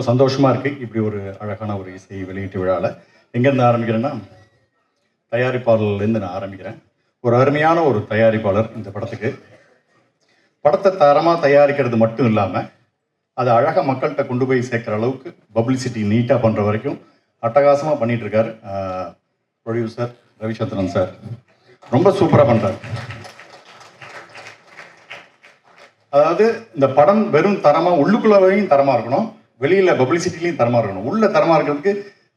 ரொம்ப சந்தோஷமாக இருக்குது இப்படி ஒரு அழகான ஒரு இசை வெளியீட்டு விழாவில் எங்கேருந்து ஆரம்பிக்கிறேன்னா தயாரிப்பாளர்லேருந்து நான் ஆரம்பிக்கிறேன். ஒரு அருமையான ஒரு தயாரிப்பாளர் இந்த படத்துக்கு. படத்தை தரமாக தயாரிக்கிறது மட்டும் இல்லாமல் அதை அழகாக மக்கள்கிட்ட கொண்டு போய் சேர்க்குற அளவுக்கு பப்ளிசிட்டி நீட்டாக பண்ணுற வரைக்கும் அட்டகாசமாக பண்ணிகிட்ருக்கார் இருக்காரு ப்ரொடியூசர் ரவிச்சந்திரன் சார். ரொம்ப சூப்பராக பண்ணுறாரு அதாவது இந்த படம் வெறும் தரமாக உள்ளுக்குள்ளவையும் தரமாக இருக்கணும். வெளியில் பப்ளிசிட்டிலையும் தரமாக இருக்கணும். உள்ளே தரமாக இருக்கிறதுக்கு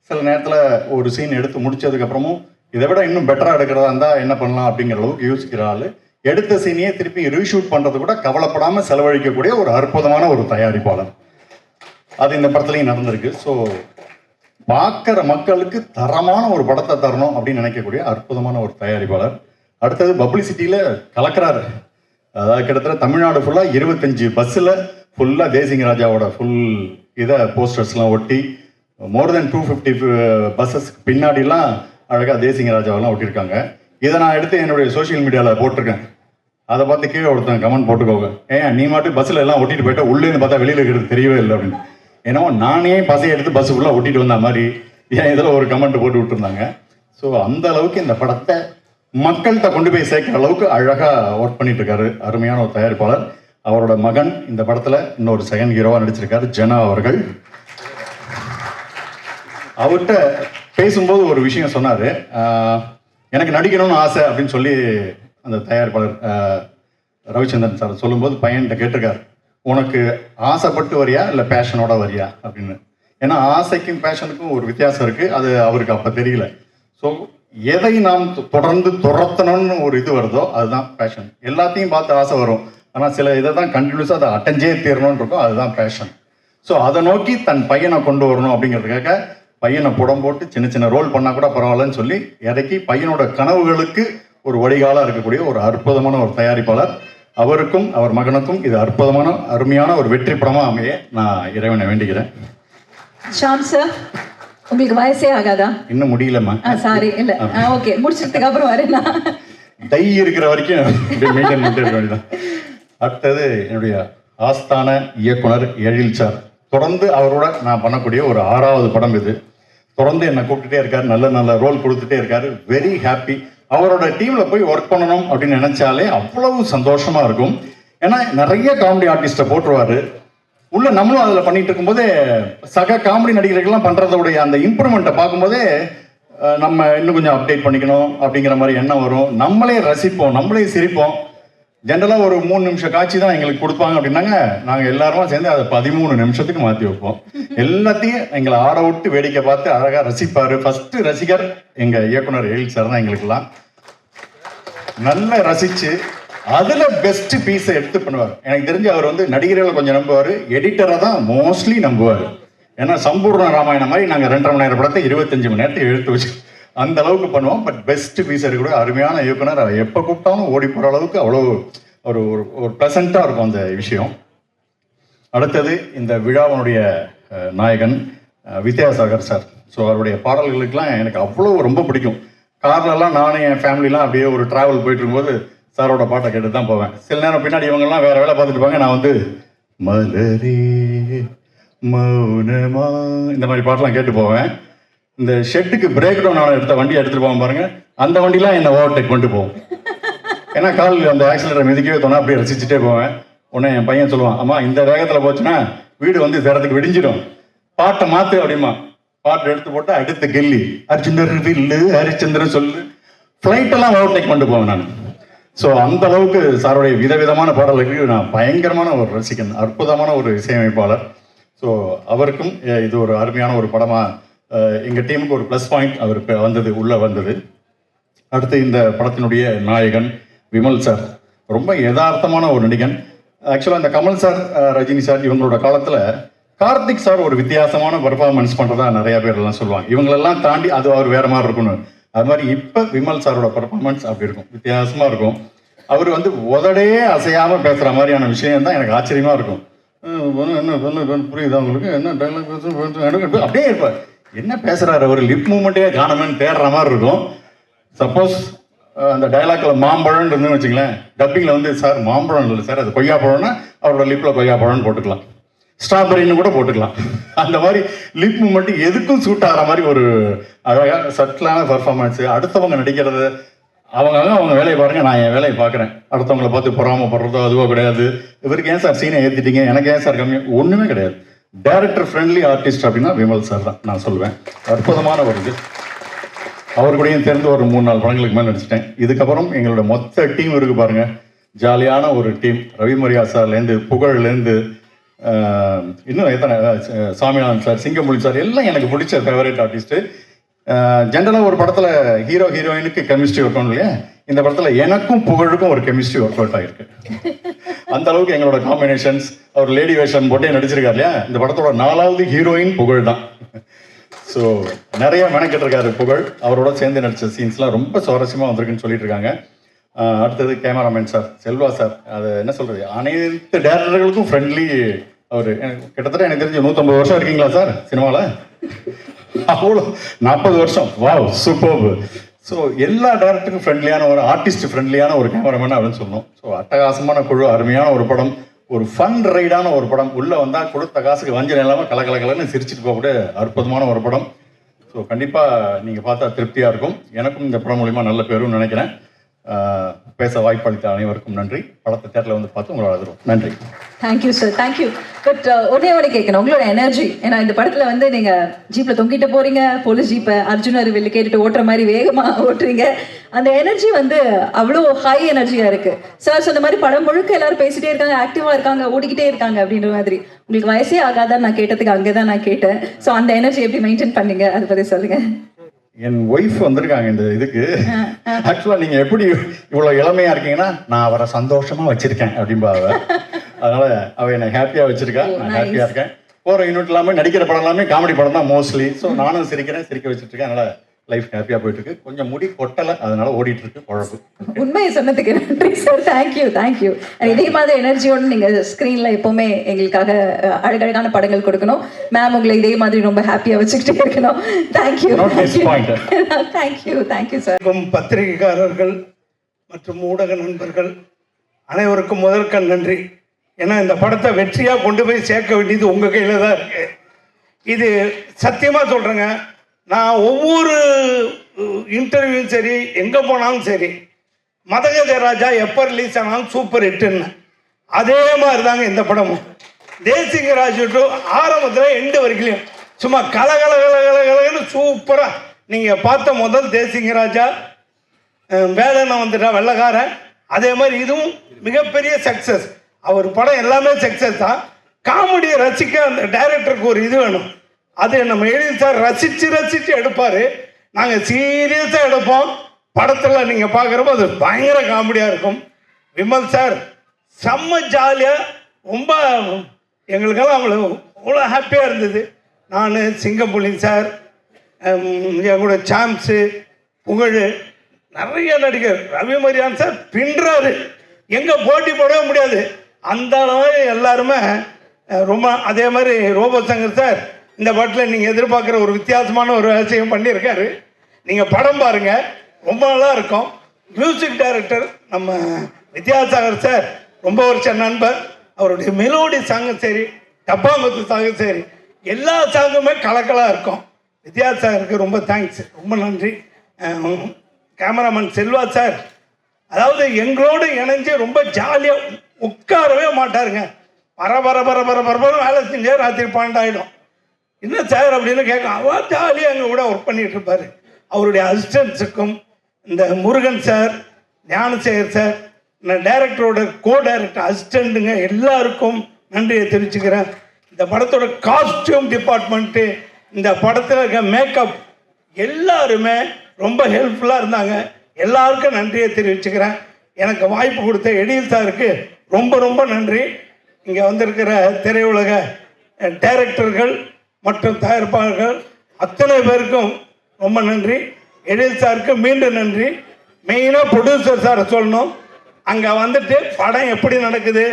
சில நேரத்தில் ஒரு சீன் எடுத்து முடிச்சதுக்கப்புறமும் இதை விட இன்னும் பெட்டராக எடுக்கிறதா இருந்தால் என்ன பண்ணலாம் அப்படிங்கிற அளவுக்கு யோசிக்கிற ஆள். எடுத்த சீனையே திருப்பி ரீஷூட் பண்ணுறது கூட கவலைப்படாமல் செலவழிக்கக்கூடிய ஒரு அற்புதமான ஒரு தயாரிப்பாளர். அது இந்த படத்துலையும் நடந்திருக்கு. ஸோ பார்க்குற மக்களுக்கு தரமான ஒரு படத்தை தரணும் அப்படின்னு நினைக்கக்கூடிய அற்புதமான ஒரு தயாரிப்பாளர். அடுத்தது பப்ளிசிட்டியில் கலக்கிறாரு. அதாவது கிட்டத்தட்ட தமிழ்நாடு ஃபுல்லாக இருபத்தஞ்சு பஸ்ஸில் ஃபுல்லாக தேசிங்க ராஜாவோட ஃபுல் இதை போஸ்டர்ஸ்லாம் ஒட்டி மோர் தென் டூ ஃபிஃப்டி பஸ்ஸஸ்க்கு பின்னாடிலாம் அழகாக தேசிங்க ராஜாவெல்லாம் ஒட்டியிருக்காங்க. இதை நான் எடுத்து என்னுடைய சோஷியல் மீடியாவில் போட்டிருக்கேன். அதை பார்த்து கீழே ஒருத்தன் கமெண்ட் போட்டுக்கோங்க. ஏன் நீ மட்டும் பஸ்ஸில் எல்லாம் ஒட்டிட்டு போயிட்டா உள்ளேருந்து பார்த்தா வெளியில் இருக்கிறது தெரியவே இல்லை அப்படின்னு. என்னவோ நானே பசை எடுத்து பஸ் ஃபுல்லாக ஒட்டிட்டு வந்த மாதிரி ஏன் இதில் ஒரு கமெண்ட் போட்டு விட்டுருந்தாங்க. ஸோ அந்த அளவுக்கு இந்த படத்தை மக்கள்கிட்ட கொண்டு போய் சேர்க்குற அளவுக்கு அழகாக ஒர்க் பண்ணிட்டு இருக்காரு. அருமையான ஒரு தயாரிப்பாளர். அவரோட மகன் இந்த படத்தில் இன்னொரு செகண்ட் ஹீரோவாக நடிச்சிருக்காரு ஜனா அவர்கள். அவர்கிட்ட பேசும்போது ஒரு விஷயம் சொன்னார். எனக்கு நடிக்கணும்னு ஆசை அப்படின்னு சொல்லி அந்த தயாரிப்பாளர் ரவிச்சந்திரன் சார் சொல்லும்போது பையன்கிட்ட கேட்டிருக்காரு. உனக்கு ஆசைப்பட்டு வரியா இல்லை பேஷனோட வரியா அப்படின்னு. ஏன்னா ஆசைக்கும் பேஷனுக்கும் ஒரு வித்தியாசம் இருக்குது அது அவருக்கு அப்போ தெரியல. ஸோ எதை நாம் தொ- தொடர்ந்து துரத்தணும்னு ஒரு இது வருதோ அதுதான் பேஷன் எல்லாத்தையும் பார்த்து ஆசை வரும். ஆனால் சில இதை தான் கண்டினியூஸாக அதை அட்டஞ்சே தீரணும்னு இருக்கும். அதுதான் பேஷன் ஸோ அதை நோக்கி தன் பையனை கொண்டு வரணும் அப்படிங்கிறதுக்காக பையனை புடம் போட்டு சின்ன சின்ன ரோல் பண்ணால் கூட பரவாயில்லன்னு சொல்லி இறக்கி பையனோட கனவுகளுக்கு ஒரு வடிகாலாக இருக்கக்கூடிய ஒரு அற்புதமான ஒரு தயாரிப்பாளர். அவருக்கும் அவர் மகனுக்கும் இது அற்புதமான அருமையான ஒரு வெற்றி படமாக அமைய நான் இறைவனை வேண்டிக்கிறேன் ஷாம் சார் உங்களுக்கு வயசே ஆகாதா? இன்னும் முடியலம்மா. சாரி இல்ல. ஓகே முடிச்சதுக்கு அப்புறம் வரேன் நான். டை இருக்கிற வரைக்கும் மெயின்டைன் பண்ணிட்டு இருக்க வேண்டியதான் அடுத்தது என்னுடைய ஆஸ்தான இயக்குனர் எழில் சார். தொடர்ந்து அவரோட நான் பண்ணக்கூடிய ஒரு ஆறாவது படம் இது. தொடர்ந்து என்னை கூப்பிட்டுட்டே இருக்காரு நல்ல நல்ல ரோல் கொடுத்துட்டே இருக்காரு. வெரி ஹாப்பி அவரோட டீம்ல போய் ஒர்க் பண்ணணும் அப்படின்னு நினைச்சாலே அவ்வளவு சந்தோஷமா இருக்கும். ஏன்னா நிறைய காமெடி ஆர்டிஸ்ட்டை போட்டுருவாரு. உள்ள நம்மளும் அதில் பண்ணிட்டு இருக்கும்போதே சக காமெடி நடிகர்கள்லாம் பண்றதோடைய அந்த இம்ப்ரூவ்மெண்ட்டை பார்க்கும்போதே நம்ம இன்னும் கொஞ்சம் அப்டேட் பண்ணிக்கணும் அப்படிங்கிற மாதிரி எண்ணம் வரும். நம்மளே ரசிப்போம் நம்மளே சிரிப்போம். ஜென்ரலாக ஒரு மூணு நிமிஷம் காட்சி தான் எங்களுக்கு கொடுப்பாங்க அப்படின்னாங்க. நாங்கள் எல்லாருமா சேர்ந்து அதை பதிமூணு நிமிஷத்துக்கு மாற்றி வைப்போம். எல்லாத்தையும் எங்களை ஆட விட்டு வேடிக்கை பார்த்து அழகாக ரசிப்பார். ஃபஸ்ட்டு ரசிகர் எங்கள் இயக்குனர் எழில் சார் தான் எங்களுக்கெல்லாம். நல்லா ரசித்து அதில் பெஸ்ட் பீஸை எடுத்து பண்ணுவார். எனக்கு தெரிஞ்சு அவர் வந்து நடிகர்களை கொஞ்சம் நம்புவார். எடிட்டரை தான் மோஸ்ட்லி நம்புவார். ஏன்னா சம்பூர்ண ராமாயணம் மாதிரி நாங்கள் ரெண்டரை மணி நேரம் படத்தை இருபத்தஞ்சு மணி நேரத்தை எடுத்து வச்சு அந்த அளவுக்கு பண்ணுவோம். பட் பெஸ்ட் பீசர் கூட அருமையான இயக்குனர் அவர் எப்போ கூப்பிட்டாலும் ஓடி போகிற அளவுக்கு அவ்வளோ ஒரு ஒரு ஒரு ப்ளசண்ட்டாக இருக்கும் அந்த விஷயம். அடுத்தது இந்த விழாவினுடைய நாயகன் வித்யாசாகர் சார். ஸோ அவருடைய பாடல்களுக்கெல்லாம் எனக்கு அவ்வளோ ரொம்ப பிடிக்கும். கார்லலாம் நானும் என் ஃபேமிலிலாம் அப்படியே ஒரு ட்ராவல் போயிட்டு இருக்கும்போது சாரோட பாட்டை கேட்டு தான் போவேன். சில நேரம் பின்னாடி இவங்கெல்லாம் வேறு வேலை பார்த்துட்டு இருப்பாங்க. நான் வந்து மலரே மௌனமா இந்த மாதிரி பாட்டெலாம் கேட்டு போவேன். இந்த ஷெட்டுக்கு பிரேக் டவுன் ஆன எடுத்த வண்டியை எடுத்துட்டு போவோம் பாருங்க. அந்த வண்டிலாம் என்னை ஓவர்டேக் பண்ணிட்டு போவோம் ஏன்னா கால் அந்த ஆக்சிலேட்டர் மிதிக்கவே தோணும் அப்படியே ரசிச்சுட்டே போவேன். உடனே என் பையன் சொல்லுவான் அம்மா இந்த வேகத்தில் போச்சுன்னா வீடு வந்து சேரத்துக்கு விடிஞ்சிடும். பாட்டை மாத்து அப்படிமா பாட்டு எடுத்து போட்டு அடுத்த கெல்லி. ஹரிச்சந்திரன் வில்லு ஹரிச்சந்திரன் சொல்லு. ஃப்ளைட்டெல்லாம் ஓவர்டேக் பண்ணிட்டு போவேன் நான். ஸோ அந்த அளவுக்கு சாருடைய விதவிதமான பாடல்களுக்கு நான் பயங்கரமான ஒரு ரசிகன் அற்புதமான ஒரு இசையமைப்பாளர். ஸோ அவருக்கும் இது ஒரு அருமையான ஒரு படமாக எங்கள் டீமுக்கு ஒரு ப்ளஸ் பாயிண்ட் அவர் வந்தது உள்ளே வந்தது. அடுத்து இந்த படத்தினுடைய நாயகன் விமல் சார் ரொம்ப யதார்த்தமான ஒரு நடிகன். ஆக்சுவலாக இந்த கமல் சார் ரஜினி சார் இவங்களோட காலத்தில் கார்த்திக் சார் ஒரு வித்தியாசமான பர்ஃபார்மன்ஸ் பண்ணுறதா நிறைய பேர் எல்லாம் சொல்லுவாங்க. இவங்களெல்லாம் தாண்டி அது அவர் வேற மாதிரி இருக்கணும். அது மாதிரி இப்போ விமல் சாரோட பர்ஃபார்மன்ஸ் அப்படி இருக்கும். வித்தியாசமாக இருக்கும். அவர் வந்து உதடே அசையாமல் பேசுகிற மாதிரியான விஷயம் தான் எனக்கு ஆச்சரியமாக இருக்கும். என்ன புரியுதா உங்களுக்கு? என்ன டைலாக் பேசுகிறேன் அப்படியே இருப்பார். என்ன பேசுறாரு அவர்? லிப் மூமெண்ட்டே காணமேன்னு தேடுற மாதிரி இருக்கும். சப்போஸ் அந்த டைலாக்ல மாம்பழம் இருந்து வச்சுங்களேன் டப்பிங்ல வந்து சார் மாம்பழம் இல்லை சார். அது கொய்யா பழம்னா அவரோட லிப்ல கொய்யா பழம்னு போட்டுக்கலாம். ஸ்ட்ராபெரின்னு கூட போட்டுக்கலாம். அந்த மாதிரி லிப் மூமெண்ட் எதுக்கும் சூட் ஆகிற மாதிரி ஒரு அழகாக சட்டிலான பர்ஃபார்மன்ஸ் அடுத்தவங்க நடிக்கிறது அவங்க அவங்க வேலையை பாருங்க நான் என் வேலையை பார்க்குறேன். அடுத்தவங்கள பார்த்து பொறாமப்படுறதோ அதுவோ கிடையாது. இவருக்கு ஏன் சார் சீனை ஏற்றிட்டீங்க எனக்கு ஏன் சார் கம்மி ஒன்றுமே கிடையாது. டைரக்டர் ஃப்ரெண்ட்லி ஆர்டிஸ்ட் அப்படின்னா விமல் சார் தான் நான் சொல்லுவேன். அற்புதமான ஒரு இது. அவர் கூடயும் சேர்ந்து ஒரு மூணு நாலு படங்களுக்கு மேலே நடிச்சிட்டேன். இதுக்கப்புறம் எங்களோட மொத்த டீம் இருக்கு பாருங்க. ஜாலியான ஒரு டீம் ரவி மரியா சார்லேருந்து புகழ்லேருந்து இன்னும் எத்தனை சாமிநாதன் சார் சிங்கமொழி சார் எல்லாம் எனக்கு பிடிச்ச ஃபேவரட் ஆர்டிஸ்ட்டு ஜென்ரலாக ஒரு படத்தில் ஹீரோ ஹீரோயினுக்கு கெமிஸ்ட்ரி ஒர்க் இல்லையா? இந்த படத்தில் எனக்கும் புகழுக்கும் ஒரு கெமிஸ்ட்ரி ஒர்க் அவுட் ஆகிருக்கு அந்த அளவுக்கு எங்களோட காம்பினேஷன்ஸ் அவர் லேடி வேஷன் போட்டே நடிச்சிருக்காரு இல்லையா? இந்த படத்தோட நாலாவது ஹீரோயின் புகழ் தான் ஸோ நிறைய மெனக்கிட்டு இருக்காரு புகழ். அவரோட சேர்ந்து நடித்த சீன்ஸ்லாம் ரொம்ப சுவாரஸ்யமாக வந்திருக்குன்னு சொல்லிட்டு இருக்காங்க. அடுத்தது கேமராமேன் சார் செல்வா சார் அது என்ன சொல்றது? அனைத்து டேரக்டர்களுக்கும் ஃப்ரெண்ட்லி அவர். கிட்டத்தட்ட எனக்கு தெரிஞ்சு நூற்றம்பது வருஷம் இருக்கீங்களா சார் சினிமாவில் அவ்வளோ நாற்பது வருஷம். வாவ் சூப்பர் ஸோ எல்லா டேரக்டருக்கும் ஃப்ரெண்ட்லியான ஒரு ஆர்டிஸ்ட் ஃப்ரெண்ட்லியான ஒரு கேமராமேன் அப்படின்னு சொன்னோம் ஸோ அட்டகாசமான குழு அருமையான ஒரு படம் ஒரு ஃபன் ரைடான ஒரு படம். உள்ளே வந்தால் கொடுத்த காசுக்கு வஞ்சனை இல்லாமல் கலகலகலன்னு சிரிச்சுட்டு போகக்கூடிய அற்புதமான ஒரு படம். ஸோ கண்டிப்பாக நீங்கள் பார்த்தா திருப்தியாக இருக்கும். எனக்கும் இந்த படம் மூலிமா நல்ல பேரும்னு நினைக்கிறேன். பேச வாய்ப்பளித்த அனைவருக்கும் நன்றி. படத்தை தேட்டரில் வந்து பார்த்து உங்களை அழுதுறோம் நன்றி. தேங்க்யூ சார் தேங்க்யூ பட் ஒரே ஒன்று கேட்கணும். உங்களோட எனர்ஜி ஏன்னா இந்த படத்தில் வந்து நீங்கள் ஜீப்பில் தொங்கிட்டு போறீங்க போலீஸ் ஜீப்பை அர்ஜுனர் வெளில கேட்டுட்டு ஓட்டுற மாதிரி வேகமாக ஓட்டுறீங்க. அந்த எனர்ஜி வந்து அவ்வளோ ஹை எனர்ஜியாக இருக்கு. சார் சொன்ன மாதிரி படம் முழுக்க எல்லாரும் பேசிகிட்டே இருக்காங்க ஆக்டிவாக இருக்காங்க ஓடிக்கிட்டே இருக்காங்க அப்படின்ற மாதிரி. உங்களுக்கு வயசே ஆகாதான் நான் கேட்டதுக்கு அங்கே தான் நான் கேட்டேன். ஸோ அந்த எனர்ஜி எப்படி மெயின்டைன் பண்ணீங்க? அதை பற்றி சொல்லுங்கள் என் ஒய்ஃப் வந்திருக்காங்க இந்த இதுக்கு. ஆக்சுவலாக நீங்கள் எப்படி இவ்வளோ இளமையாக இருக்கீங்கன்னா நான் அவரை சந்தோஷமாக வச்சிருக்கேன் அப்படின்பா அவ அதனால அவ என்னை ஹாப்பியாக வச்சிருக்கா. Oh, நான். ஹாப்பியாக இருக்கேன். போகிற யூனிட் எல்லாமே நடிக்கிற படம் எல்லாமே காமெடி படம் தான் மோஸ்ட்லி ஸோ நானும் சிரிக்கிறேன் சிரிக்க வச்சுட்டு இருக்கேன். அதனால லைஃப் ஹாப்பியாக போயிட்டு இருக்கு கொஞ்சம் முடி கொட்டலை அதனால ஓடிட்டு இருக்கு குழப்பு உண்மையை சொன்னதுக்கு நன்றி சார் தேங்க்யூ தேங்க்யூ இதே மாதிரி எனர்ஜியோட நீங்க ஸ்க்ரீன்ல எப்பவுமே எங்களுக்காக அழகழகான படங்கள் கொடுக்கணும். மேம் உங்களை இதே மாதிரி ரொம்ப ஹாப்பியா வச்சுக்கிட்டே இருக்கணும். Thank you Not disappointed. Thank you thank you sir பத்திரிகைக்காரர்கள் மற்றும் ஊடக நண்பர்கள் அனைவருக்கும் முதற்கண் நன்றி. ஏன்னா இந்த படத்தை வெற்றியாக கொண்டு போய் சேர்க்க வேண்டியது உங்கள் கையில் தான் இருக்கு. இது சத்தியமாக சொல்கிறேங்க நான் ஒவ்வொரு இன்டர்வியூவும் சரி எங்கே போனாலும் சரி மதகஜ ராஜா எப்போ ரிலீஸ் ஆனாலும் சூப்பர் ஹிட்டுன்னு அதே மாதிரி தாங்க இந்த படமும். தேசிங்க ராஜு டூ ஆரம்பத்தில் எண்டு வரைக்கும் சும்மா கல கல கல கல கலகன்னு சூப்பராக நீங்கள் பார்த்த முதல் தேசிங்க ராஜா அஹ் வந்துட்டா வெள்ளக்காரன். அதே மாதிரி இதுவும் மிகப்பெரிய சக்ஸஸ் அவர் படம் எல்லாமே சக்ஸஸ் தான். காமெடியை ரசிக்க அந்த டைரக்டருக்கு ஒரு இது வேணும். அது நம்ம எழுதி சார் ரசித்து ரசித்து எடுப்பார். நாங்கள் சீரியஸாக எடுப்போம். படத்தில் நீங்கள் பார்க்குறப்போ அது பயங்கர காமெடியாக இருக்கும். விமல் சார் செம்ம ஜாலியாக ரொம்ப எங்களுக்கெல்லாம் அவ்வளோ அவ்வளோ ஹாப்பியாக இருந்தது. நான் சிங்கம்புலி சார் எங்களோட என் கூட சாம்ஸு புகழ் நிறைய நடிகர் ரவி மரியான் சார் பின்றாரு. எங்கே போட்டி போடவே முடியாது. அந்த அளவு எல்லாருமே ரொம்ப அதே மாதிரி ரோபோ சங்கர் சார் இந்த பாட்டில் நீங்கள் எதிர்பார்க்குற ஒரு வித்தியாசமான ஒரு விஷயம் பண்ணியிருக்காரு. நீங்கள் படம் பாருங்கள் ரொம்ப நல்லா இருக்கும். மியூசிக் டைரக்டர் நம்ம வித்யாசாகர் சார் ரொம்ப வருஷ நண்பர். அவருடைய மெலோடி சாங்கும் சரி டப்பாங்குத்து சாங்கும் சரி எல்லா சாங்குமே கலக்கலாக இருக்கும். வித்யாசாகருக்கு ரொம்ப தேங்க்ஸ் ரொம்ப நன்றி. கேமராமேன் செல்வா சார் அதாவது எங்களோடு இணைஞ்சு ரொம்ப ஜாலியாக உட்காரவே மாட்டாருங்க. பர பர பர பர பரபரம் வேலை செஞ்சே ராத்திரி பன்னெண்டாயிடும். என்ன சார் அப்படின்னு கேட்க அவர் ஜாலியாக அங்கே கூட ஒர்க் பண்ணிட்டு இருப்பாரு. அவருடைய அசிஸ்டன்ஸுக்கும் இந்த முருகன் சார் ஞானசேகர் சார் இந்த டைரக்டரோட கோ டைரக்டர் அசிஸ்டண்ட்டுங்க எல்லாருக்கும் நன்றியை தெரிவிச்சுக்கிறேன். இந்த படத்தோட காஸ்டியூம் டிபார்ட்மெண்ட்டு இந்த படத்தில் இருக்க மேக்கப் எல்லாருமே ரொம்ப ஹெல்ப்ஃபுல்லாக இருந்தாங்க. எல்லாருக்கும் நன்றியை தெரிவிச்சுக்கிறேன். எனக்கு வாய்ப்பு கொடுத்த எடியில் சாருக்கு ரொம்ப ரொம்ப நன்றி. இங்கே வந்திருக்கிற திரையுலக டைரக்டர்கள் மற்றும் தயாரிப்பாளர்கள் அத்தனை பேருக்கும் ரொம்ப நன்றி. எழில் சாருக்கு மீண்டும் நன்றி. மெயினாக ப்ரொடியூசர் சாரை சொல்லணும். அங்கே வந்துட்டு படம் எப்படி நடக்குது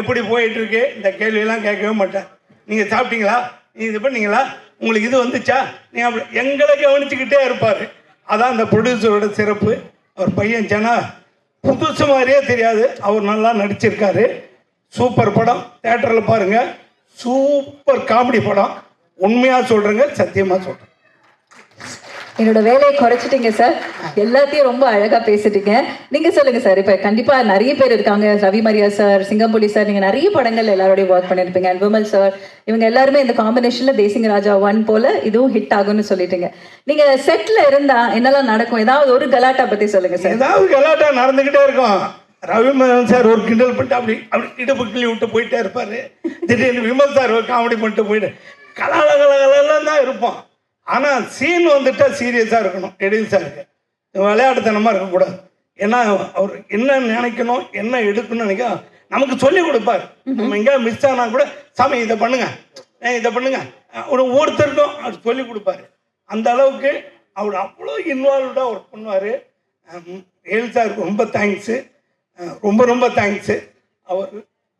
எப்படி போயிட்டுருக்கு இந்த கேள்வியெல்லாம் கேட்கவே மாட்டேன். நீங்கள் சாப்பிட்டீங்களா? நீ இது பண்ணீங்களா? உங்களுக்கு இது வந்துச்சா? நீங்கள் அப்படி எங்களை கவனிச்சுக்கிட்டே இருப்பார். அதான் அந்த ப்ரொடியூசரோட சிறப்பு. அவர் பையன் ஜனா. புதுசு மாதிரியே தெரியாது. அவர் நல்லா நடிச்சிருக்காரு. சூப்பர் படம். தேட்டரில் பாருங்கள் சூப்பர் காமெடி படம். உண்மையாக சொல்கிறேங்க சத்தியமாக சொல்கிறேன் என்னோட வேலையை குறைச்சிட்டீங்க சார். எல்லாத்தையும் ரொம்ப அழகா பேசிட்டீங்க. நீங்க சொல்லுங்க சார். இப்ப கண்டிப்பா நிறைய பேர் இருக்காங்க. ரவி மரியா சார் சிங்கம்புலி சார் நீங்க நிறைய படங்கள் எல்லாரோடையும் ஒர்க் பண்ணிருப்பீங்க. And விமல் சார் இவங்க எல்லாருமே இந்த காம்பினேஷன்ல தேசிங்க ராஜா ஒன் போல இதுவும் ஹிட் ஆகும்னு சொல்லிட்டீங்க. நீங்க செட்ல இருந்தா என்னெல்லாம் நடக்கும்? ஏதாவது ஒரு கலாட்டா பத்தி சொல்லுங்க சார். ஏதாவது கலாட்டா நடந்துக்கிட்டே இருக்கும். ரவிமோகன் சார் ஒரு கிண்டல் பண்ணிட்டு அப்படி அப்படி இடுப்பு கிள்ளி விட்டு போயிட்டே இருப்பாரு. திடீர்னு விமல் சார் ஒரு காமெடி பண்ணிட்டு போயிட்டு கலால கலகலாம் தான் இருப்போம் ஆனால் சீன் வந்துட்டால் சீரியஸாக இருக்கணும். எடில் இருக்கு விளையாட்டுத்தனமாக இருக்கக்கூடாது. ஏன்னா அவர் என்ன நினைக்கணும் என்ன எடுக்கணும்னு நினைக்க நமக்கு சொல்லி கொடுப்பார். நம்ம எங்கேயாவது மிஸ் ஆனால் கூட சாமி இதை பண்ணுங்க. இதை பண்ணுங்க. ஒரு ஒருத்தருக்கும் அவர் சொல்லி கொடுப்பாரு. அந்த அளவுக்கு அவர் அவ்வளோ இன்வால்வ்டாக ஒர்க் பண்ணுவார். ஏல் சாருக்கு ரொம்ப தேங்க்ஸு ரொம்ப ரொம்ப தேங்க்ஸு அவர்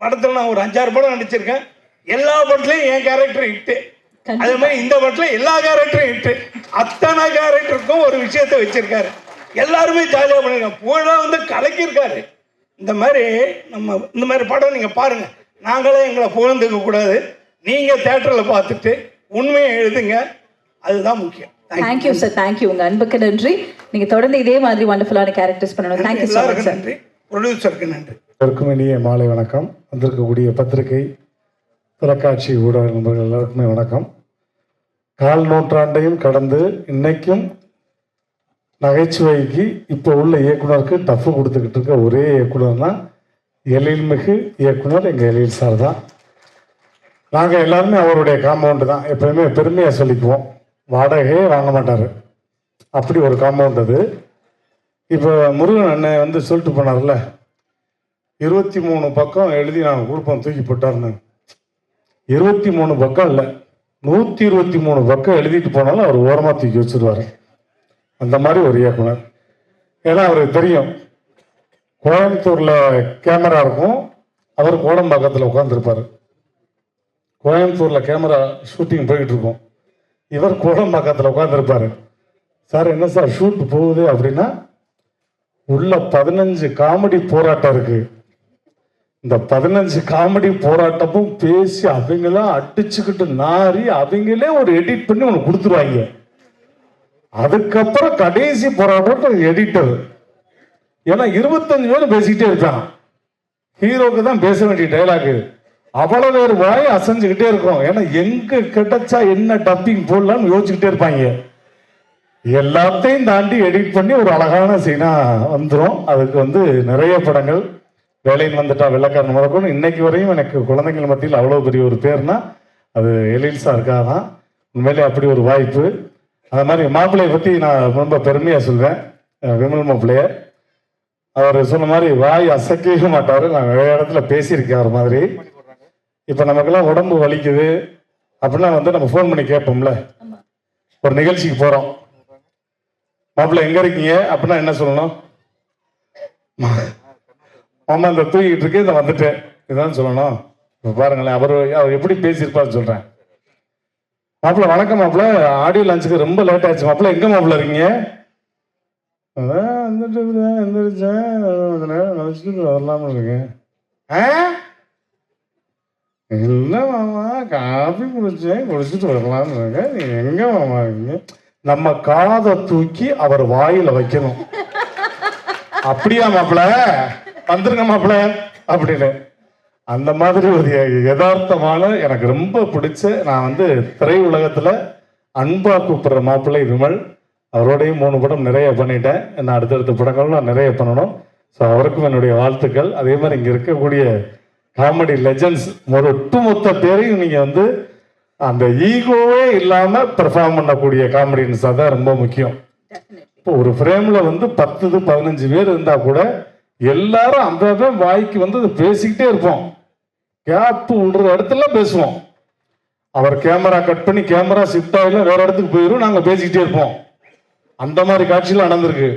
படத்தில் நான் ஒரு அஞ்சாறு படம் நடிச்சிருக்கேன். எல்லா படத்துலையும் என் கேரக்டர் ஹிட்டு அதே மாதிரி இந்த படத்துல எல்லா கேரக்டரும் ஹிட்டு அத்தனை கேரக்டருக்கும் ஒரு விஷயத்தை வச்சிருக்காரு. எல்லாருமே ஜாலியாக பண்ணிருக்காங்க. புகழாக வந்து கலக்கியிருக்காரு. இந்த மாதிரி நம்ம இந்த மாதிரி படம் நீங்கள் பாருங்க. நாங்களே எங்களை புகழ்ந்துக்க கூடாது. நீங்கள் தேட்டரில் பார்த்துட்டு உண்மையை எழுதுங்க. அதுதான் முக்கியம். Thank you. Thank you sir thank you உங்க அன்புக்கு நன்றி. நீங்க தொடர்ந்து இதே மாதிரி வண்டர்ஃபுல்லான கேரக்டர்ஸ் பண்ணணும். தேங்க்யூ சார் நன்றி. ப்ரொடியூசருக்கு நன்றி. எல்லாருக்கும் இனிய மாலை வணக்கம். வந்திருக்கக்கூடிய பத்திரிகை தொலைக்காட்சி ஊடக நண்பர்கள் எல்லாருக்குமே வணக்கம். கால் நூற்றாண்டையும் கடந்து இன்னைக்கும் நகைச்சுவைக்கு இப்போ உள்ள இயக்குனருக்கு டஃப் கொடுத்துக்கிட்டு இருக்க ஒரே இயக்குனர்னா எழில்மிகு இயக்குனர் எங்கள் எழில் சார் தான். நாங்கள் எல்லாருமே அவருடைய காம்பவுண்டு தான். எப்பயுமே பெருமையாக சொல்லிக்குவோம். வாடகையே வாங்க மாட்டார். அப்படி ஒரு காம்பவுண்ட் அது. இப்போ முருகன் அண்ணன் வந்து சொல்லிட்டு போனார்ல இருபத்தி மூணு பக்கம் எழுதி நாங்கள் கொடுப்போம் தூக்கி போட்டார்னு இருபத்தி மூணு பக்கம் இல்லை. நூற்றி இருபத்தி மூணு பக்கம் எழுதிட்டு போனாலும் அவர் ஓரமாக தூக்கி வச்சிருவாரு. அந்த மாதிரி ஒரு இயக்குனர். ஏன்னா அவருக்கு தெரியும். கோயம்புத்தூரில் கேமரா இருக்கும். அவர் கோடம்பாக்கத்தில் உட்காந்துருப்பார் கோயம்புத்தூரில் கேமரா ஷூட்டிங் போய்கிட்டு இருக்கும். இவர் கோடம்பாக்கத்தில் உட்காந்துருப்பாரு சார் என்ன சார் ஷூட் போகுது? அப்படின்னா உள்ள பதினஞ்சு காமெடி போராட்டம் இருக்குது இந்த பதினஞ்சு காமெடி போராட்டமும் பேசி அவங்களாம் அடிச்சுக்கிட்டு நாரி அவங்களே ஒரு எடிட் பண்ணி உனக்கு கொடுத்துருவாங்க. அதுக்கப்புறம் கடைசி போராட்டம் எடிட்டர் ஏன்னா இருபத்தஞ்சு பேர் பேசிக்கிட்டே இருக்கான். ஹீரோக்கு தான் பேச வேண்டிய டைலாக் அவ்வளவு பேர் வாய் அசைஞ்சுக்கிட்டே இருக்கும். ஏன்னா எங்க கிடைச்சா என்ன டப்பிங் போடலாம்னு யோசிச்சுக்கிட்டே இருப்பாங்க. எல்லாத்தையும் தாண்டி எடிட் பண்ணி ஒரு அழகான சீனா வந்துடும் அதுக்கு வந்து நிறைய படங்கள். வேலையின் வந்துட்டா வெள்ளக்காரன் முதற்கொண்டு இன்னைக்கு வரையும் எனக்கு குழந்தைகள் மத்தியில் அவ்வளோ பெரிய ஒரு பேர்னா அது எழில் சாருக்காக தான் உண்மையிலே அப்படி ஒரு வாய்ப்பு. அது மாதிரி மாப்பிள்ளையை பற்றி நான் ரொம்ப பெருமையாக சொல்வேன். விமல் மாப்பிள்ளைய. அவர் சொன்ன மாதிரி வாய் அசைக்கவே மாட்டார். நான் நிறைய இடத்துல பேசியிருக்கேன் அவர் மாதிரி. இப்போ நமக்கெல்லாம் உடம்பு வலிக்குது. அப்படின்னா வந்து நம்ம ஃபோன் பண்ணி கேட்போம்ல. ஒரு நிகழ்ச்சிக்கு போகிறோம் மாப்பிள்ளை எங்க இருக்கீங்க? அப்படின்னா என்ன சொல்லணும்? மாமா இந்த தூக்கிட்டு இருக்கேன் இதை வந்துட்டேன். இதான் சொல்லணும். இப்ப பாருங்களேன் அவர் அவர் எப்படி பேசியிருப்பாரு சொல்கிறேன் மாப்பிள்ள வணக்கம் மாப்பிள்ள. ஆடியோ லஞ்சுக்கு ரொம்ப லேட் ஆச்சு மாப்பிள்ள எங்க மாப்பிள்ள இருக்கீங்க? அதான் வந்துட்டு இப்படிதான் எந்திரிச்சேன். கொஞ்ச நேரம் கழிச்சுட்டு வரலாம்னு இருக்கேன். ஆ? இல்லை மாமா காஃபி குடிச்சேன் குடிச்சிட்டு வரலாம்னு இருக்கேன். நீங்க எங்க மாமா இருக்கீங்க? நம்ம காதை தூக்கி அவர் வாயில் வைக்கணும். அப்படியா மாப்பிள வந்துருங்க மாப்பிள அப்படின்னு. அந்த மாதிரி ஒரு யதார்த்தமான எனக்கு ரொம்ப பிடிச்ச நான் வந்து திரையுலகத்துல அன்பா கூப்பிடுற மாப்பிள்ளை விமல் அவரோடையும் மூணு படம் நிறைய பண்ணிட்டேன். நான் அடுத்தடுத்த படங்கள் நான் நிறைய பண்ணணும். ஸோ அவருக்கும் என்னுடைய வாழ்த்துக்கள். அதே மாதிரி இங்க இருக்கக்கூடிய காமெடி லெஜண்ட்ஸ் ஒட்டுமொத்த பேரையும் நீங்க வந்து அந்த ஈகோவே இல்லாம பெர்ஃபார்ம் பண்ணக்கூடிய காமெடின்ஸ் தான் ரொம்ப முக்கியம். இப்போ ஒரு ஃப்ரேம்ல வந்து பத்து பதினஞ்சு பேர் இருந்தா கூட எல்லாரும் அந்த வாய்க்கு வந்து அதை பேசிக்கிட்டே இருப்போம். கேப்பு விடுற இடத்துல பேசுவோம். அவர் கேமரா கட் பண்ணி கேமரா ஷிஃப்ட் ஆகல வேற இடத்துக்கு போயிடும் நாங்கள் பேசிக்கிட்டே இருப்போம். அந்த மாதிரி காட்சிகள் நடந்திருக்கு.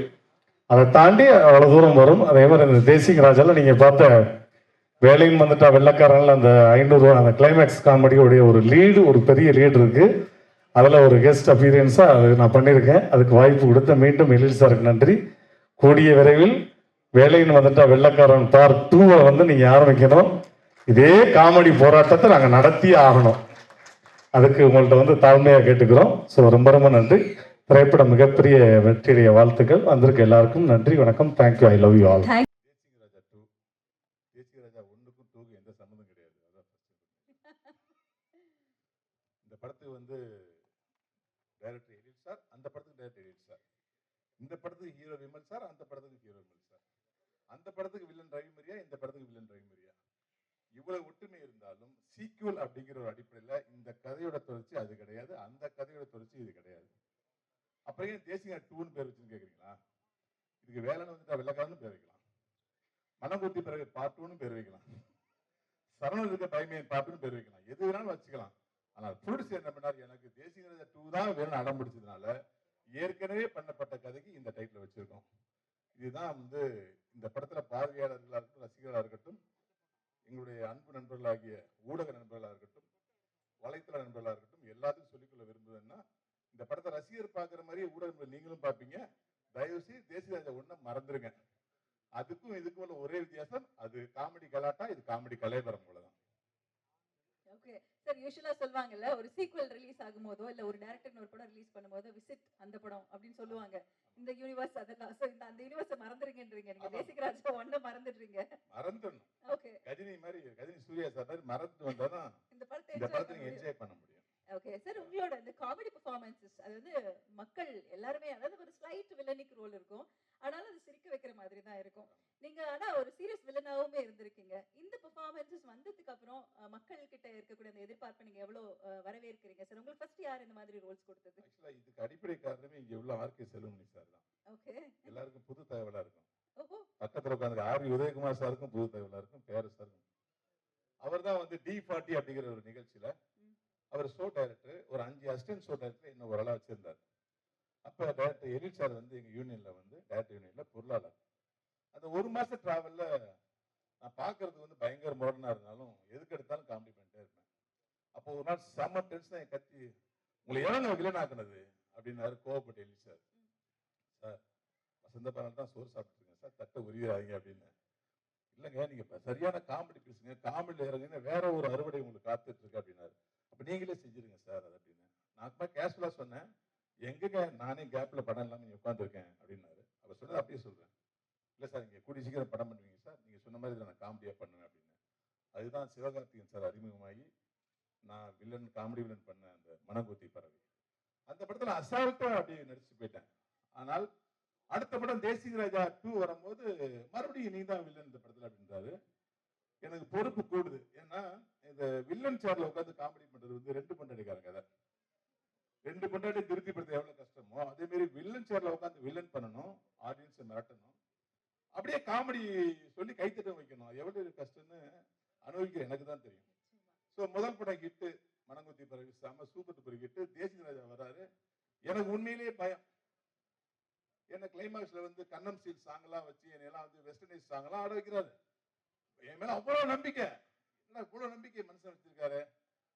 அதை தாண்டி அவ்வளோ தூரம் வரும். அதே மாதிரி இந்த தேசிங் ராஜாவில் நீங்கள் பார்த்த வேலையும் வந்துட்டா வெள்ளக்காரன்ல அந்த ஐநூறு அந்த கிளைமேக்ஸ் காமெடியோடைய ஒரு லீடு ஒரு பெரிய லீடு இருக்கு. அதில் ஒரு கெஸ்ட் அப்பீரியன்ஸாக அது நான் பண்ணியிருக்கேன். அதுக்கு வாய்ப்பு கொடுத்த மீண்டும் எழில் சாருக்கு நன்றி. கூடிய விரைவில் வேலைன்னு வந்துட்டா வெள்ளக்காரன் பார்ட் டூவை வந்து நீங்கள் ஆரம்பிக்கணும். இதே காமெடி போராட்டத்தை நாங்கள் நடத்தியே ஆகணும். அதுக்கு உங்கள்ட்ட வந்து தாழ்மையாக கேட்டுக்கிறோம். ஸோ ரொம்ப ரொம்ப நன்றி. திரைப்படம் மிகப்பெரிய வெற்றியுடைய வாழ்த்துக்கள். வந்திருக்க எல்லாருக்கும் நன்றி வணக்கம். Thank you I love you all. இந்த படத்துக்கு வந்து டைரக்டர் சார் அந்த படத்துக்கு டைரக்டர் சார் இந்த படத்துக்கு ஹீரோ விமல் சார் அந்த படத்துக்கு ஹீரோ விமல் சார் அந்த படத்துக்கு வில்லன் ரவிமரியா இந்த படத்துக்கு வில்லன் ரவிமரியா. இவ்வளவு ஒற்றுமை இருந்தாலும் சீக்குவல் அப்படிங்கிற ஒரு அடிப்படையில் இந்த கதையோட தொடர்ச்சி அது கிடையாது அந்த கதையோட தொடர்ச்சி இது கிடையாது. அப்புறம் ஏன் தேசிய டூன்னு பேர் வச்சுன்னு கேட்குறீங்களா இதுக்கு வேலைன்னு வந்துட்டா வெள்ளக்காரன்னு பேர் வைக்கலாம். மனங்குத்தி பிறகு பாட்டுன்னு பேர் வைக்கலாம். சரணம் இருக்க டைமையன் பாட்டுன்னு பேர் வைக்கலாம். எது வேணாலும் வச்சுக்கலாம். ஆனால் ப்ரொடியூசர் என்ன பண்ணார்? எனக்கு தேசிய டூ தான் வேணும்னு அடம் பிடிச்சதுனால ஏற்கனவே பண்ணப்பட்ட கதைக்கு இந்த டைட்டில் வச்சிருக்கோம். இதுதான் வந்து இந்த படத்துல பார்வையாளர்களாக இருக்கட்டும் ரசிகர்களாக இருக்கட்டும் எங்களுடைய அன்பு நண்பர்களாகிய ஊடக நண்பர்களாக இருக்கட்டும் வலைத்தள நண்பர்களாக இருக்கட்டும் எல்லாத்தையும் சொல்லிக்கொள்ள விரும்புவேன்னா இந்த படத்தை ரசிகர் பார்க்குற மாதிரி ஊடக நண்பர்கள் நீங்களும் பார்ப்பீங்க. தயவுசெய்து தேசியராஜா ஒன்றை மறந்துருங்க. அதுக்கும் இதுக்கும் உள்ள ஒரே வித்தியாசம் அது காமெடி கலாட்டா இது காமெடி கலைபரம் போலதான். ஓகே சார் யூஸ்வலா சொல்லுவாங்கல்ல ஒரு சீக்வல் ரிலீஸ் ஆகும்போதோ இல்ல ஒரு டேரக்டர் ஒரு படம் ரிலீஸ் பண்ணும்போது விசிட் அந்த படம் அப்படின்னு சொல்லுவாங்க. இந்த யூனிவர்ஸ் அதெல்லாம் so இந்த அந்த யூனிவர்ஸை மறந்துருங்கன்றீங்க நீங்க. பேசிக் ராஜா ஒண்ணு மறந்துடுறீங்க. மறந்துடணும். ஓகே கஜினி மாதிரி கஜினி சூர்யா சார் மாதிரி மறந்துட்டு வந்தாதான் இந்த படத்தை. என்ஜாய் பண்ண முடியும் ஓகே சார் உங்களோட இந்த காமெடி பெர்ஃபார்மன்ஸஸ் அது வந்து மக்கள் எல்லாருமே அதாவது ஒரு ஸ்லைட் வில்லனிக் ரோல் இருக்கும். ஆனாலும் அது சிரிக்க வைக்கிற மாதிரி தான் இருக்கும். நீங்க ஆனா ஒரு சீரியஸ் வில்லனாவுமே இருந்திருக்கீங்க. இந்த பெர்ஃபார்மன்ஸஸ் வந்ததுக்கு அப்புறம் மக்கள் கிட்ட இருக்கக்கூடிய அந்த எதிர்பார்ப்பை நீங்க எவ்வளவு வரவேற்கிறீங்க சார் உங்களுக்கு ஃபர்ஸ்ட் யார் இந்த மாதிரி ரோல்ஸ் கொடுத்தது? ஆக்சுவலா இதுக்கு அடிப்படை காரணமே இங்க உள்ள ஆர்கே செல்வமணி சார் தான். ஓகே எல்லாருக்கும் புது தகவலா இருக்கும். பக்கத்துல உட்காந்து ஆர் உதயகுமார் சாருக்கும் புது தகவலா இருக்கும் பேர சாருக்கும் அவர் தான் வந்து டி ஃபார்ட்டி அப்படிங்கிற ஒரு நிகழ்ச்சியில. அவர் ஷோ டைரக்டர் ஒரு அஞ்சு அசிஸ்டன்ட் ஷோ டைரக்டர் இன்னும் ஒரு ஆளா வச்சிருந்தார். அப்போ டேரக்டர் எலிட் சார் வந்து எங்கள் யூனியனில் வந்து டேரக்டர் யூனியனில் பொருளாளர். அந்த ஒரு மாத ட்ராவலில் நான் பார்க்கிறதுக்கு வந்து பயங்கர முரணாக இருந்தாலும் எதுக்கு எடுத்தாலும் காமெடி பண்ணிட்டே இருப்பேன். அப்போ ஒரு நாள் செம்ம டென்ஷன் கத்தி உங்களை எவங்க வில்லன் ஆக்குனது? அப்படின்னாரு கோவப்பட்டு எலிட் சார் சார் வசந்த பாலன் தான் சோறு சாப்பிட்டுருங்க சார் தட்டை உரியாதீங்க அப்படின்னு. இல்லைங்க நீங்கள் சரியான காமெடி பேசுங்க காமெடி இறங்குங்க வேற ஒரு அறுவடை உங்களுக்கு காத்துட்டு இருக்கு அப்படின்னாரு. அப்போ நீங்களே செஞ்சிருங்க சார் அது அப்படின்னு. நான் அப்பா கேஷுவலாக சொன்னேன். எங்கங்க? நானே கேப்பில் படம் இல்லாமல் நீங்கள் உட்காந்துருக்கேன் அப்படின்னாரு. அவர் சொன்னது அப்படியே சொல்கிறேன் இல்லை சார் நீங்கள் கூடிய சீக்கிரம் படம் பண்ணுவீங்க சார். நீங்கள் சொன்ன மாதிரி நான் காமெடியாக பண்ணுவேன் அப்படின்னு. அதுதான் சிவகார்த்திகன் சார் அறிமுகமாகி நான் வில்லன் காமெடி வில்லன் பண்ண அந்த மனங்குத்தி பறவை. அந்த படத்தில் அசால்ட்டாக அப்படியே நடிச்சு போயிட்டேன். ஆனால் அடுத்த படம் தேசிங் ராஜா டூ வரும்போது மறுபடியும் நீ தான் வில்லன் இந்த படத்தில் அப்படின்றாரு. எனக்கு பொறுப்பு கூடுது. ஏன்னா இந்த வில்லன் சேர்ல உட்காந்து காமெடி பண்றது வந்து ரெண்டு பண்டாடிக்காரங்க அதை ரெண்டு பண்டாடி திருப்திப்படுத்த எவ்வளவு கஷ்டமோ அதே மாதிரி வில்லன் சேர்ல உட்காந்து வில்லன் பண்ணணும் ஆடியன்ஸை மிரட்டணும். அப்படியே காமெடி சொல்லி கைத்தட்டம் வைக்கணும். எவ்வளவு கஷ்டம்னு அனுபவிக்க எனக்கு தான் தெரியும். ஸோ முதல் படம் கிட்டு மனங்குத்தி பிறகு செம சூப்பர் டூப்பர் கிட்டு தேசிய ராஜா வராரு. எனக்கு உண்மையிலேயே பயம். என்ன கிளைமாக்ஸ்ல வந்து கண்ணம் சீல் சாங்லாம் வச்சு என்னையெல்லாம் வந்து வெஸ்டர்னைஸ் சாங்லாம் ஆட வைக்கிறாரு. என் மேல அவ்வளவு நம்பிக்கை. என்ன இவ்வளவு நம்பிக்கை மனுஷன் வச்சிருக்காரு?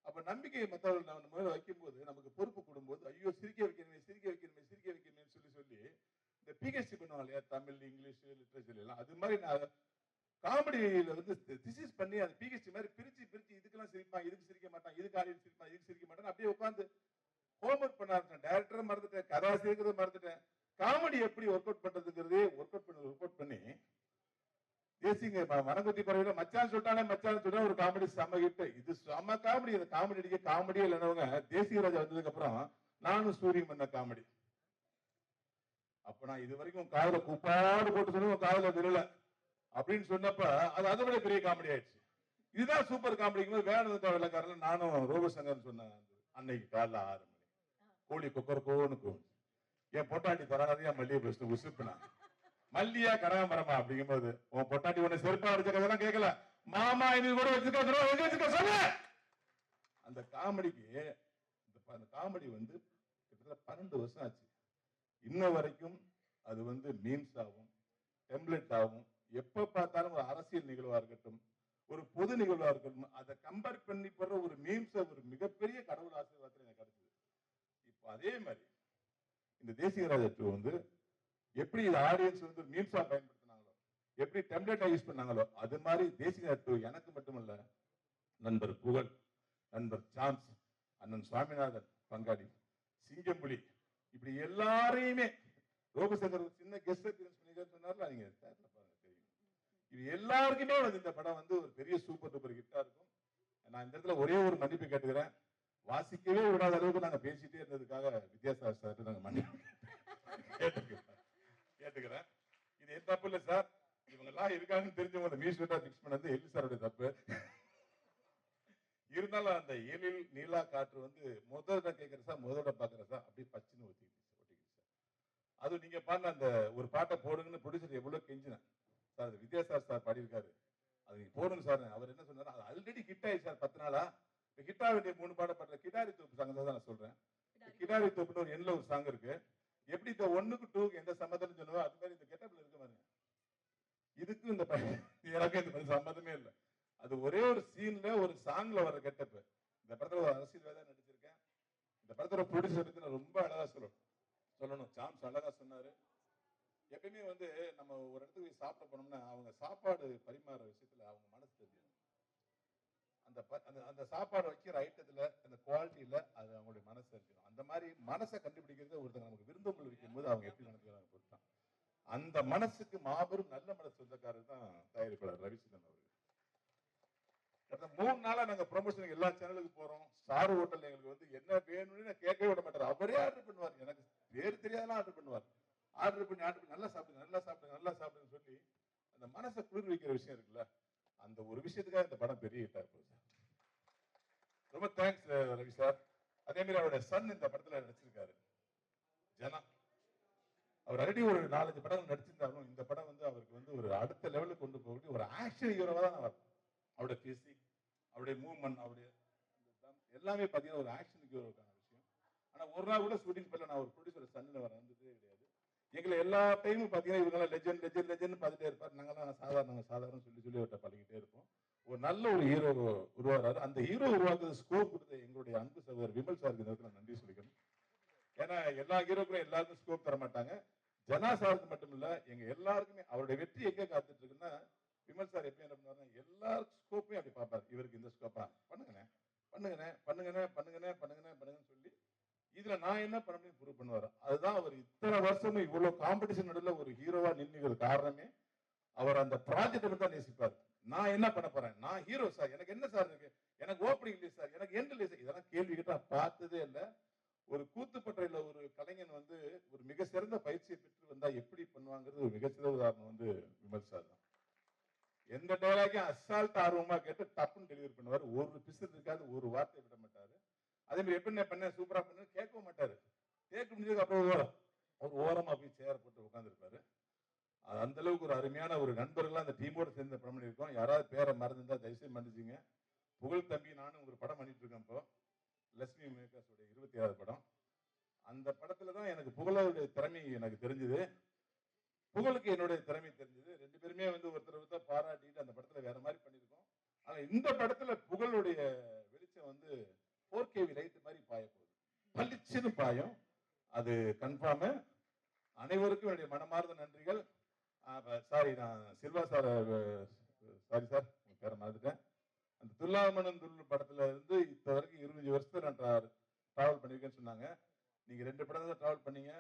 அப்ப நம்பிக்கையை மற்றவர்கள் நம்ம மேல வைக்கும்போது நமக்கு பொறுப்பு கொடுக்கும்போது ஐயோ சிரிக்க வைக்கணுமே சிரிக்க வைக்கணுமே சிரிக்க வைக்கணுமே சொல்லி சொல்லி இந்த பிஹெச்டி பண்ணுவாங்க இல்லையா? தமிழ் இங்கிலீஷ் லிட்ரேச்சர் எல்லாம். அது மாதிரி நான் காமெடியில வந்து திசிஸ் பண்ணி அந்த பிஹெச்டி மாதிரி பிரிச்சு பிரிச்சு இதுக்கெல்லாம் சிரிப்பான் இதுக்கு சிரிக்க மாட்டான் இதுக்கு ஆடியன்ஸ் சிரிப்பான் இதுக்கு சிரிக்க மாட்டான் அப்படியே உட்காந்து ஹோம்ஒர்க் பண்ண ஆரம்பிச்சேன் டேரக்டரை மறந்துட்டேன் கதாசிரியர்கிறத மறந்துட்டேன். காமெடி எப்படி ஒர்க் அவுட் பண்றதுங்கிறதே ஒர்க் அவுட் பண்ணி ஒர்க் அவுட் பண்ணி தேசிங்க ம- மனங்குத்தி பறவையில மச்சான் சொல்லிட்டானே மச்சான் சொல்லிட்டா ஒரு காமெடி செம்ம கிட்ட இது செம்ம காமெடி இந்த காமெடி அடிக்க காமெடியே இல்லைனவங்க தேசிய ராஜா வந்ததுக்கு அப்புறம் நானும் சூரியன் பண்ண காமெடி அப்ப நான் இது வரைக்கும் காதல குப்பாடு போட்டு சொல்லி உன் காதுல விரல அப்படின்னு சொன்னப்ப அது அதை விட பெரிய காமெடி ஆயிடுச்சு. இதுதான் சூப்பர் காமெடிக்கும் போது வேணுதா வெள்ளக்காரன் நானும் ரோபசங்கர் சொன்னேன். அன்னைக்கு காலைல ஆறு மணி. கோழி குக்கர் கோன்னு கூவும். என் பொட்டாட்டி தராதையா மல்லிகை பேசுன உசுப்புனா மல்லியா கனகாமரமா அப்படிங்கும்போது உன் பொட்டாட்டி உன்னை செருப்பா அடிச்ச கேட்கல. மாமா இது கூட வச்சுக்க எங்க வச்சுக்க சொல்லு. அந்த காமெடிக்கு இந்த அந்த காமெடி வந்து கிட்டத்தட்ட பன்னெண்டு வருஷம் ஆச்சு. இன்ன வரைக்கும் அது வந்து மீம்ஸ் ஆகும் டெம்ப்ளெட் ஆகும் எப்ப பார்த்தாலும் ஒரு அரசியல் நிகழ்வா இருக்கட்டும் ஒரு பொது நிகழ்வா இருக்கட்டும் அதை கம்பேர் பண்ணி போடுற ஒரு மீம்ஸ் ஒரு மிகப்பெரிய கடவுள் ஆசீர்வாதத்தில் எனக்கு கிடைச்சது. இப்போ அதே மாதிரி இந்த தேசிய ராஜா டூ வந்து எப்படி இது ஆடியன்ஸ் வந்து மீம்ஸா பயன்படுத்தினாங்களோ எப்படி டெம்ப்ளேட்டா யூஸ் பண்ணாங்களோ அது மாதிரி தேசிய டூ எனக்கு மட்டுமல்ல நண்பர் புகழ் நண்பர் சாம்ஸ் அண்ணன் சுவாமிநாதன் பங்காளி சிங்கம்புலி இப்படி எல்லாரையுமே ரோபசங்கர் ஒரு சின்ன கெஸ்ட் அப்பியரன்ஸ் பண்ணிக்காரு சொன்னார்ல நீங்க பாருங்க தெரியும். இது எல்லாருக்குமே வந்து இந்த படம் வந்து ஒரு பெரிய சூப்பர் டூப்பர் ஹிட்டா இருக்கும். நான் இந்த இடத்துல ஒரே ஒரு மன்னிப்பு கேட்டுக்கிறேன். வாசிக்கவே விடாத அளவுக்கு நாங்க பேசிட்டே இருந்ததுக்காக வித்யாசாகர் சார் நாங்க மன்னிப்பு கேட்டுக்கிறேன். இது என் தப்பு இல்லை சார். இவங்க எல்லாம் இருக்காங்கன்னு தெரிஞ்சவங்க அந்த மியூசிக்கா பிக்ஸ் பண்ணது எல்லி சாருடைய தப்பு. இருந்தாலும் அந்த எழில் நீலா காற்று வந்து முதல்ல கேட்கிற சார் முதல்ல பாக்குற சார் அப்படி பச்சுன்னு ஒத்திக்கிட்டு ஒட்டிக்கிட்டு சார். அது நீங்க பாருங்க அந்த ஒரு பாட்டை போடுங்கன்னு ப்ரொடியூசர் எவ்வளோ கெஞ்சினேன் சார் அது வித்யா சார் சார் பாடியிருக்காரு. அது நீங்க போடுங்க சார். அவர் என்ன சொன்னார் அது ஆல்ரெடி ஹிட் ஆயிடுச்சு சார் பத்து நாளா. இப்போ ஹிட் ஆக வேண்டிய மூணு பாட பாட்டுல கிடாரி தோப்பு சாங் தான் நான் சொல்றேன். கிடாரி தோப்புன்னு ஒரு எண்ணில் ஒரு சாங் இருக்கு. எப்படி இந்த ஒண்ணுக்கு டூக்கு எந்த சம்மதம் சொன்னதோ அது மாதிரி இந்த கெட்டப்ல இருக்கு பாருங்க. இதுக்கும் இந்த ப- எனக்கு இந்த மாதிரி சம்மதமே இல்லை. அது ஒரே ஒரு சீன்ல ஒரு சாங்ல வர கெட்டப் இந்த படத்துல ஒரு அரசியல்வாதியா நடிச்சிருக்கேன். இந்த படத்துல ப்ரொடியூசருக்கு நான் ரொம்ப அழகா சொல்லணும். சொல்லணும். சாம்ஸ் அழகா சொன்னாரு. எப்பயுமே வந்து நம்ம ஒரு இடத்துக்கு போய் சாப்பிட போனோம்னா அவங்க சாப்பாடு பரிமாற விஷயத்துல அவங்க மனசு தெரியும் அந்த அந்த அந்த சாப்பாடு வைக்கிற ஐட்டத்துல அந்த குவாலிட்டியில அது அவங்களுடைய மனசு இருக்கணும் அந்த மாதிரி மனசை கண்டுபிடிக்கிறது ஒருத்தங்க நமக்கு விருந்தோம்பல் வைக்கும் போது அவங்க எப்படி நினைக்கிறாங்க பொறுத்தான் அந்த மனசுக்கு மாபெரும் நல்ல மனசு சொந்தக்காரர் தான் தயாரிப்பாளர் ரவிச்சந்திரன் அவர்கள். கடந்த மூணு நாளா நாங்க ப்ரொமோஷனுக்கு எல்லா சேனலுக்கு போறோம். ஸ்டார் ஹோட்டல் எங்களுக்கு வந்து என்ன வேணும்னு நான் கேட்கவே விட மாட்டார். அவரே ஆர்டர் பண்ணுவார். எனக்கு பேர் தெரியாதெல்லாம் ஆர்டர் பண்ணுவார். ஆர்டர் பண்ணி ஆர்டர் பண்ணி நல்லா சாப்பிடுங்க நல்லா சாப்பிடுங்க நல்லா சாப்பிடுங்க சொல்லி அந்த மனசை குளிர் வைக்கிற விஷயம் இருக்குல்ல. அந்த ஒரு விஷயத்துக்காக இந்த படம் பெரிய ஹிட்டா இருக்கும் சார் ரொம்ப தேங்க்ஸ் ரவி சார் அதே மாதிரி அவருடைய சன் இந்த படத்தில் நடிச்சிருக்காரு. ஜனா. அவர் ஆல்ரெடி ஒரு நாலஞ்சு படங்கள் நடிச்சிருந்தாலும் இந்த படம் வந்து அவருக்கு வந்து ஒரு அடுத்த லெவலுக்கு கொண்டு போகக்கூடிய ஒரு ஆக்ஷன் ஹீரோவாக தான் அவர். அவருடைய பிசிக் அவருடைய மூவ்மெண்ட் அவருடைய எல்லாமே பார்த்தீங்கன்னா ஒரு ஆக்ஷன் ஹீரோக்கான விஷயம். ஆனால் ஒரு நாள் கூட ஷூட்டிங் பண்ணல நான் ஒரு ப்ரொடியூசர் சன்னில் வர வந்ததே கிடையாது. எங்களை எல்லா டைமும் பார்த்தீங்கன்னா இவங்கெல்லாம் லெஜெண்ட் லெஜெண்ட் லெஜெண்ட் பார்த்துட்டே இருப்பார். நாங்கள்லாம் சாதாரண சாதாரண சொல்லி சொல்லி அவர்கிட்ட பழகிட்டே இருப்போம். ஒரு நல்ல ஒரு ஹீரோ உருவாகிறாரு அந்த ஹீரோ உருவாக்குறது ஸ்கோப் கொடுத்த எங்களுடைய அன்பு சகோதரர் விமல் சாருக்கு இந்த இடத்துல நன்றி சொல்லிக்கணும். ஏன்னா எல்லா ஹீரோக்களும் எல்லாருக்கும் ஸ்கோப் தர மாட்டாங்க. ஜனா சாருக்கு மட்டும் இல்லை எங்க எல்லாருக்குமே அவருடைய வெற்றி எங்கே காத்துட்டு இருக்குன்னா விமல் சார் எப்பயும் என்ன பண்ணாருன்னா எல்லா ஸ்கோப்பையும் அப்படி பார்ப்பாரு. இவருக்கு இந்த ஸ்கோப்பா பண்ணுங்கண்ணே பண்ணுங்கண்ணே பண்ணுங்கண்ணே பண்ணுங்கண்ணே பண்ணுங்கண்ணே பண்ணுங்கன்னு சொல்லி இதுல நான் என்ன பண்ண ப்ரூவ் பண்ணுவாரு? அதுதான் அவர் இத்தனை வருஷமும் இவ்வளவு காம்படிஷன் நடுவில் ஒரு ஹீரோவா நின்னுகிற காரணமே அவர் அந்த ப்ராஜெக்ட் தான் நேசிப்பார். நான் என்ன பண்ண போறேன்? நான் ஹீரோ சார் எனக்கு என்ன சார் இருக்கு? எனக்கு ஓப்பனிங் இல்லை சார் எனக்கு எண்ட் இல்லை சார் இதெல்லாம் கேள்வி கேட்டா பார்த்ததே இல்லை. ஒரு கூத்துப்பட்டையில ஒரு கலைஞன் வந்து ஒரு மிக சிறந்த பயிற்சியை பெற்று வந்தா எப்படி பண்ணுவாங்கிறது ஒரு மிகச்சிறந்த உதாரணம் வந்து விமல் சார் தான். எந்த டைலாக்கையும் அசால்ட் ஆர்வமா கேட்டு டப்புன்னு டெலிவரி பண்ணுவார். ஒரு பிசு இருக்காது ஒரு வார்த்தை விட மாட்டாரு. அதே மாதிரி எப்படி பண்ண சூப்பரா பண்ண கேட்கவும் மாட்டாரு. கேட்க முடிஞ்சதுக்கு அப்புறம் ஒரு ஓரம். அவர் ஓரமா போய் சேர் போட்டு உட்காந்துருப்பாரு அந்த அளவுக்கு ஒரு அருமையான ஒரு நண்பர்கள்லாம் அந்த டீமோட சேர்ந்து படம் பண்ணியிருக்கோம் யாராவது பேரை மறந்துருந்தா தயவுசெய்து மன்னிச்சிங்க புகழ் தம்பி நானும் ஒரு படம் பண்ணிட்டு இருக்கேன் இப்போ. லட்சுமி மேக்கர்ஸோட இருபத்தி ஏழாவது படம். அந்த படத்துல தான் எனக்கு புகழோடைய திறமை எனக்கு தெரிஞ்சது. புகழுக்கு என்னுடைய திறமை தெரிஞ்சது. ரெண்டு பேருமே வந்து ஒருத்தர் ஒருத்தர் பாராட்டிட்டு அந்த படத்துல வேற மாதிரி பண்ணியிருக்கோம். ஆனால் இந்த படத்துல புகழுடைய வெளிச்சம் வந்து ஃபோர் கேவி லைட் மாதிரி பாய போகுது. பளிச்சுன்னு பாயும். அது கன்ஃபார்மு அனைவருக்கும் என்னுடைய மனமார்ந்த நன்றிகள். சாரி நான் சில்வா சார் சாரி சார் உங்க பேரை மறந்துட்டேன். அந்த துல்லாமணன் துல் படத்துல இருந்து இப்போ வரைக்கும் இருபது வருஷத்துல நான் டிராவல் பண்ணியிருக்கேன்னு சொன்னாங்க. நீங்க ரெண்டு படம் தான் டிராவல் பண்ணீங்க.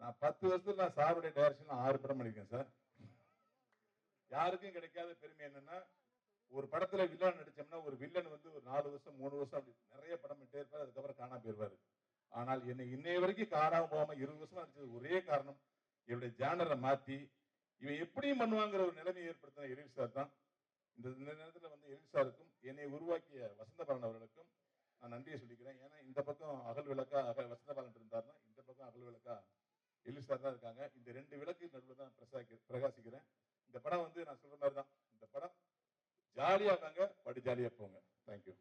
நான் பத்து வருஷத்துல நான் சாருடைய டைரக்ஷன் ஆறு படம் பண்ணியிருக்கேன் சார் யாருக்கும் கிடைக்காத பெருமை என்னன்னா ஒரு படத்துல வில்லன் நடிச்சோம்னா ஒரு வில்லன் வந்து ஒரு நாலு வருஷம் மூணு வருஷம் அப்படி நிறைய படம் பண்ணிட்டே இருப்பார் அதுக்கப்புறம் காணாம போயிருவாரு. ஆனால் என்னை இன்னைய வரைக்கும் காணாம போகாம இருபது வருஷமா நடிச்சது ஒரே காரணம் என்னுடைய ஜானரை மாத்தி இவன் எப்படியும் பண்ணுவாங்கிற ஒரு நிலைமை ஏற்படுத்தின எழில் சார் தான். இந்த இந்த நேரத்துல வந்து எழில் சாருக்கும் என்னை உருவாக்கிய வசந்தபாலன் அவர்களுக்கும் நான் நன்றியை சொல்லிக்கிறேன். ஏன்னா இந்த பக்கம் அகல் விளக்கா அகல் வசந்தபாலன் இருந்தார்னா இந்த பக்கம் அகல் விளக்கா எழில் சார் தான் இருக்காங்க. இந்த ரெண்டு விளக்கு நடுவில் தான் பிரசாக்கி பிரகாசிக்கிறேன். இந்த படம் வந்து நான் சொல்ற மாதிரி தான் இந்த படம் ஜாலியாக இருக்காங்க படி ஜாலியாக போங்க. தேங்க்யூ